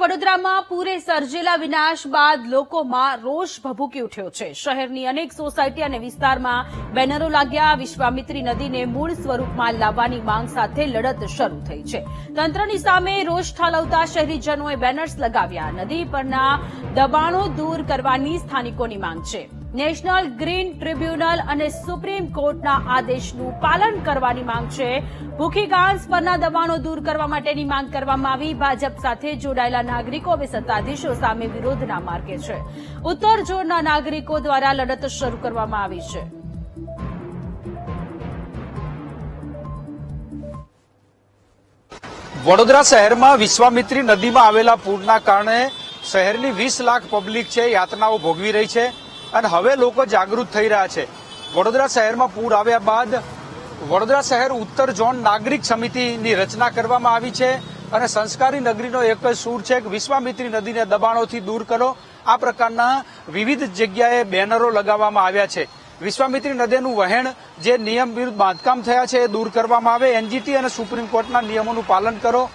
વડોદરામાં પૂરે સર્જેલા વિનાશ બાદ લોકોમાં રોષ ભભૂકી ઉઠ્યો છે. શહેરની અનેક સોસાયટી અને વિસ્તારમાં બેનરો લાગ્યા. વિશ્વામિત્રી નદીને મૂળ સ્વરૂપમાં લાવવાની માંગ સાથે લડત શરૂ થઈ છે. તંત્રની સામે રોષ ઠાલવતા શહેરીજનોએ બેનર્સ લગાવ્યા. નદી પરના દબાણો દૂર કરવાની સ્થાનિકોની માંગ છે. નેશનલ ગ્રીન ટ્રિબ્યુનલ અને સુપ્રીમ કોર્ટના આદેશનું પાલન કરવાની માંગ છે. ભૂખી ઘાસ પરના દબાણો દૂર કરવા માટેની માંગ કરવામાં આવી. ભાજપ સાથે જોડાયેલા નાગરિકો હવે સત્તાધીશો સામે વિરોધના માર્ગે છે. ઉત્તર ઝોનના નાગરિકો દ્વારા લડત શરૂ કરવામાં આવી છે. વડોદરા શહેરમાં વિશ્વામિત્રી નદીમાં આવેલા પૂરના કારણે શહેરની વીસ લાખ પબ્લિક છે, યાતનાઓ ભોગવી રહી છે. અને હવે લોકો જાગૃત થઈ રહ્યા છે. વડોદરા શહેરમાં પૂર આવ્યા બાદ વડોદરા શહેર ઉત્તર ઝોન નાગરિક સમિતિની રચના કરવામાં આવી છે અને સંસ્કારી નગરીનો એક જ સૂર છે. કે વિશ્વામિત્રી નદીને દબાણોથી દૂર કરો. આ પ્રકારના વિવિધ જગ્યાએ બેનરો લગાવવામાં આવ્યા છે. વિશ્વામિત્રી નદીનું વહેણ જે નિયમ વિરુદ્ધ બાંધકામ થયા છે એ દૂર કરવામાં આવે. એનજીટી અને સુપ્રીમ કોર્ટના નિયમોનું પાલન કરો.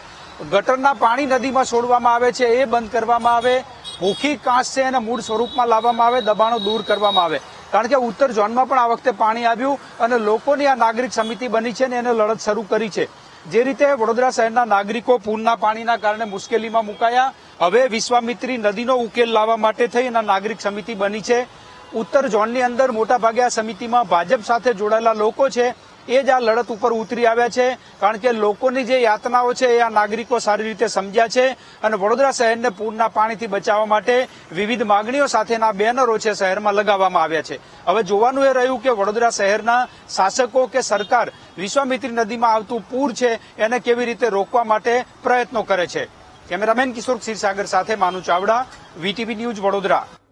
ગટરના પાણી નદીમાં છોડવામાં આવે છે. એ બંધ કરવામાં આવે. ભૂખી કાંસ છે એને મૂળ સ્વરૂપમાં લાવવામાં આવે, દબાણો દૂર કરવામાં આવે. કારણ કે ઉત્તર ઝોનમાં પણ આ વખતે પાણી આવ્યું અને લોકોની આ નાગરિક સમિતિ બની છે ને એને લડત શરૂ કરી છે. જે રીતે વડોદરા શહેરના નાગરિકો પૂરના પાણીના કારણે મુશ્કેલીમાં મુકાયા. હવે વિશ્વામિત્રી નદીનો ઉકેલ લાવવા માટે થઈ અને નાગરિક સમિતિ બની છે. ઉત્તર ઝોનની અંદર મોટાભાગે આ સમિતિમાં ભાજપ સાથે જોડાયેલા લોકો છે. એ જ આ લડત ઉપર ઉતરી આવ્યા છે. કારણ કે લોકોની જે યાતનાઓ છે એ આ નાગરિકો સારી રીતે સમજ્યા છે અને વડોદરા શહેરને પૂરના પાણીથી બચાવવા માટે વિવિધ માગણીઓ સાથેના બેનરો છે શહેરમાં લગાવવામાં આવ્યા છે. હવે જોવાનું એ રહ્યું કે વડોદરા શહેરના શાસકો કે સરકાર વિશ્વામિત્રી નદીમાં આવતું પૂર છે એને કેવી રીતે રોકવા માટે પ્રયત્નો કરે છે. કેમેરામેન કિશોર ક્ષીરસાગર સાથે માનુ ચાવડા, વીટીવી ન્યૂઝ વડોદરા.